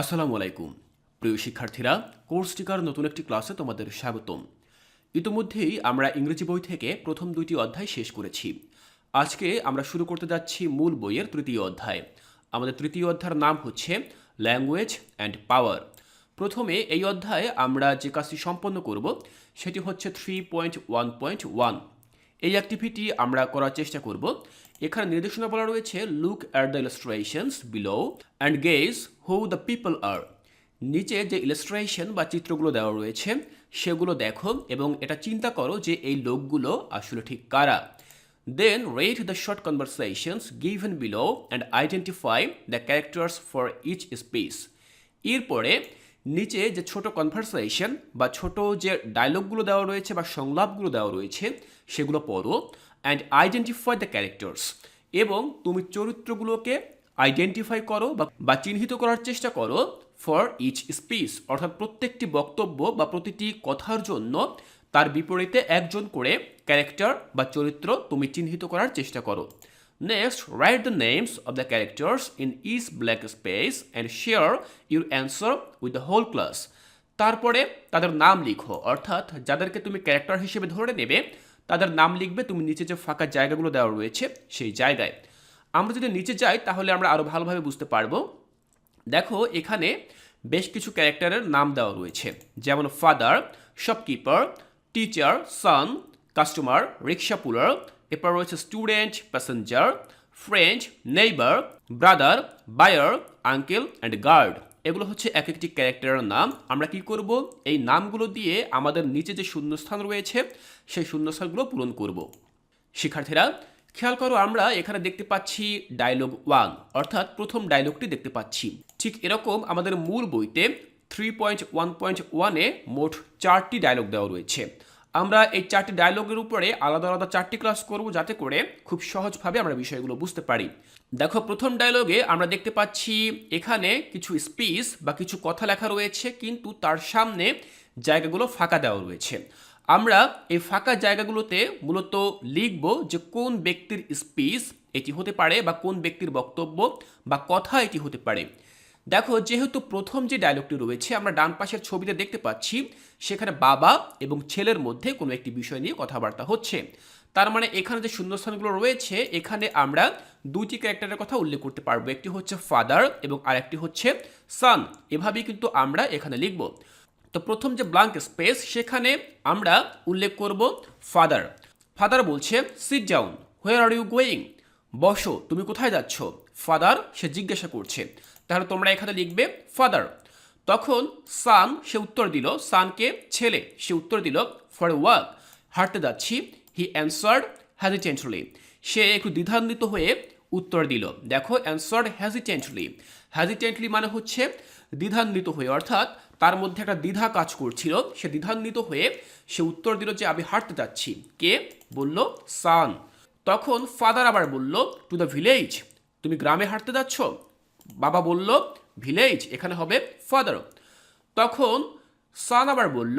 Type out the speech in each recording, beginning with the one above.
আসসালামু আলাইকুম। প্রিয় শিক্ষার্থীরা, কোর্স টিকার নতুন একটি ক্লাসে তোমাদের স্বাগতম। ইতোমধ্যেই আমরা ইংরেজি বই থেকে প্রথম দুইটি অধ্যায় শেষ করেছি। আজকে আমরা শুরু করতে যাচ্ছি মূল বইয়ের তৃতীয় অধ্যায়। আমাদের তৃতীয় অধ্যায়ের নাম হচ্ছে ল্যাঙ্গুয়েজ অ্যান্ড পাওয়ার প্রথমে এই অধ্যায়ে আমরা যে কাজটি সম্পন্ন করব, সেটি হচ্ছে three point one point one এই অ্যাক্টিভিটি আমরা করার চেষ্টা করব। এখানে নির্দেশনা বলা রয়েছে look at the illustrations below and guess who the people are নিচে যে ইলাস্ট্রেশন বা চিত্রগুলো দেওয়া রয়েছে, সেগুলো দেখো এবং এটা চিন্তা করো যে এই লোকগুলো আসলে ঠিক কারা। Then rate the short conversations given below and identify the characters for each space এরপরে নিচে যে ছোট কনভারসেশন বা ছোট যে ডায়লগগুলো দেওয়া রয়েছে বা সংলাপগুলো দেওয়া রয়েছে, সেগুলো পড়ো অ্যান্ড আইডেন্টিফাই দ্য ক্যারেক্টার্স এবং তুমি চরিত্রগুলোকে আইডেন্টিফাই করো বা- বা চিহ্নিত করার চেষ্টা করো ফর ইচ স্পিচ অর্থাৎ প্রত্যেকটি বক্তব্য বা প্রতিটি কথার জন্য তার বিপরীতে একজন করে ক্যারেক্টার বা চরিত্র তুমি চিহ্নিত করার চেষ্টা করো। Next, write the names of the characters in each blank space and share your answer with the whole class. তারপরে তাদের নাম লিখো অর্থাৎ যাদেরকে তুমি ক্যারেক্টার হিসেবে ধরে নেবে তাদের নাম লিখবে তুমি নিচে যে ফাঁকা জায়গাগুলো দেওয়া রয়েছে সেই জায়গায়। আমরা যদি নিচে যাই তাহলে আমরা আরও ভালোভাবে বুঝতে পারব। দেখো এখানে বেশ কিছু ক্যারেক্টারের নাম দেওয়া রয়েছে। যেমন father shopkeeper teacher son customer rickshaw puller এরপর রয়েছে student passenger friend neighbour brother buyer uncle and guard এগুলো হচ্ছে এক একটি ক্যারেক্টারের নাম। আমরা কি করব? এই নামগুলো দিয়ে আমাদের নিচে যে শূন্যস্থান রয়েছে, সেই শূন্যস্থানগুলো পূরণ করব। শিক্ষার্থীরা, খেয়াল করো আমরা এখানে দেখতে পাচ্ছি ডায়লগ ওয়ান অর্থাৎ প্রথম ডায়লগটি দেখতে পাচ্ছি। ঠিক এরকম আমাদের মূল বইতে থ্রি পয়েন্ট ওয়ান পয়েন্ট ওয়ানে মোট চারটি ডায়লগ দেওয়া রয়েছে। আমরা এই চারটি ডায়লগের উপরে আলাদা আলাদা চারটি ক্লাস করব যাতে করে খুব সহজভাবে আমরা বিষয়গুলো বুঝতে পারি। দেখো, প্রথম ডায়লগে আমরা দেখতে পাচ্ছি এখানে কিছু স্পিচ বা কিছু কথা লেখা রয়েছে, কিন্তু তার সামনে জায়গাগুলো ফাঁকা দেওয়া রয়েছে। আমরা এই ফাঁকা জায়গাগুলোতে মূলত লিখব যে কোন ব্যক্তির স্পিচ এটি হতে পারে বা কোন ব্যক্তির বক্তব্য বা কথা এটি হতে পারে। দেখো, যেহেতু প্রথম যে ডায়লগটি রয়েছে, আমরা ডান পাশের ছবিতে দেখতে পাচ্ছি, সেখানে বাবা এবং ছেলের মধ্যে কোনো একটি বিষয় নিয়ে কথাবার্তা হচ্ছে। তার মানে এখানে যে শূন্যস্থানগুলো রয়েছে, এখানে আমরা দুইটি ক্যারেক্টারের কথা উল্লেখ করতে পারব। একটি হচ্ছে ফাদার এবং আরেকটি হচ্ছে সান এভাবেই কিন্তু আমরা এখানে লিখব। তো প্রথম যে ব্লাঙ্ক স্পেস সেখানে আমরা উল্লেখ করব ফাদার ফাদার বলছে sit down where are you going বসো, তুমি কোথায় যাচ্ছ? ফাদার সে জিজ্ঞাসা করছে। তাহলে তোমরা এখানে লিখবে ফাদার। তখন সান সে উত্তর দিল, সানকে, ছেলে, সে উত্তর দিল ফর ওয়ার্ক হাঁটতে যাচ্ছি। হি অ্যান্সার্ড হ্যাজিটেন্টলি সে একটু দ্বিধান্বিত হয়ে উত্তর দিল, দেখো অ্যান্সার্ড হ্যাজিটেন্টলি হ্যাজিটেন্টলি মানে হচ্ছে দ্বিধান্বিত হয়ে, অর্থাৎ তার মধ্যে একটা দ্বিধা কাজ করছিল। সে দ্বিধান্বিত হয়ে সে উত্তর দিল যে, আমি হাঁটতে যাচ্ছি। কে বলল? সান। তখন ফাদার আবার বলল টু দ্য ভিলেজ তুমি গ্রামে হাঁটতে যাচ্ছ? বাবা বলল, ভিলেজ, এখানে হবে ফাদার তখন সান আবার বলল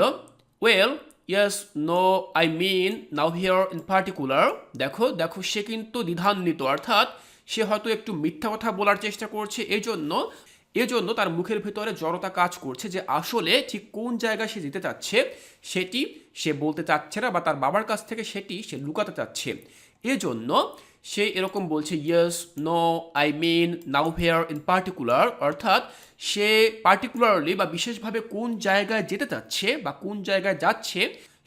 well yes no I mean now here in particular দেখো দেখো, সে কিন্তু দ্বিধান্বিত, অর্থাৎ সে হয়তো একটু মিথ্যা কথা বলার চেষ্টা করছে এই জন্য এজন্য তার মুখের ভেতরে জড়তা কাজ করছে যে আসলে ঠিক কোন জায়গায় সে যেতে চাচ্ছে, সেটি সে বলতে চাচ্ছে না বা তার বাবার কাছ থেকে সেটি সে লুকাতে চাচ্ছে। এজন্য সে এরকম বলছে yes no I mean now here in particular অর্থাৎ সে পার্টিকুলারলি বা বিশেষভাবে কোন জায়গায় যেতে চাচ্ছে বা কোন জায়গায় যাচ্ছে,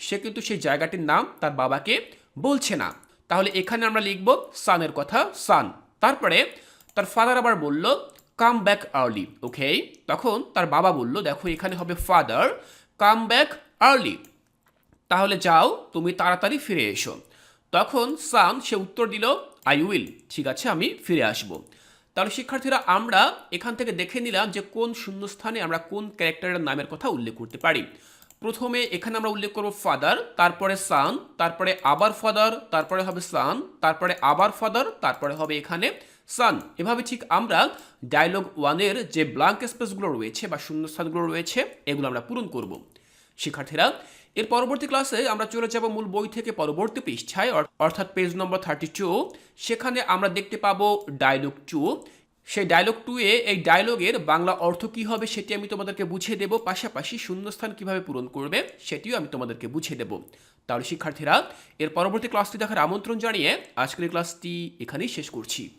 সে কিন্তু সেই জায়গাটির নাম তার বাবাকে বলছে না। তাহলে এখানে আমরা লিখব সানের কথা, সান। তারপরে তার ফাদার আবার বলল কাম ব্যাক আর্লি ওকে তখন তার বাবা বলল, দেখো, এখানে হবে ফাদার কাম ব্যাক আর্লি তাহলে যাও, তুমি তাড়াতাড়ি ফিরে এসো। তখন সান সে উত্তর দিল আই উইল ঠিক আছে, আমি ফিরে আসব। তাহলে শিক্ষার্থীরা, আমরা এখান থেকে দেখে নিলাম যে কোন শূন্যস্থানে আমরা কোন ক্যারেক্টারের নামের কথা উল্লেখ করতে পারি। প্রথমে এখানে আমরা উল্লেখ করব ফাদার, তারপরে সান, তারপরে আবার ফাদার, তারপরে হবে সান, তারপরে আবার ফাদার, তারপরে হবে এখানে সান। এভাবে ঠিক আমরা ডায়লগ ওয়ানের যে ব্লাঙ্ক স্পেসগুলো রয়েছে বা শূন্যস্থানগুলো রয়েছে, এগুলো আমরা পূরণ করব। শিক্ষার্থীরা। এর পরবর্তী ক্লাসে আমরা চলে যাব মূল বই থেকে পরবর্তী পৃষ্ঠায়, অর- অর্থাৎ পেজ নম্বর থার্টি টু সেখানে আমরা দেখতে পাবো ডায়লগ টু সেই ডায়লগ টুয়ে এই ডায়লগের বাংলা অর্থ কী হবে সেটি আমি তোমাদেরকে বুঝিয়ে দেব। পাশাপাশি শূন্যস্থান কীভাবে পূরণ করবে সেটিও আমি তোমাদেরকে বুঝিয়ে দেব। তাহলে শিক্ষার্থীরা, এর পরবর্তী ক্লাসটি দেখার আমন্ত্রণ জানিয়ে আজকের ক্লাসটি এখানেই শেষ করছি।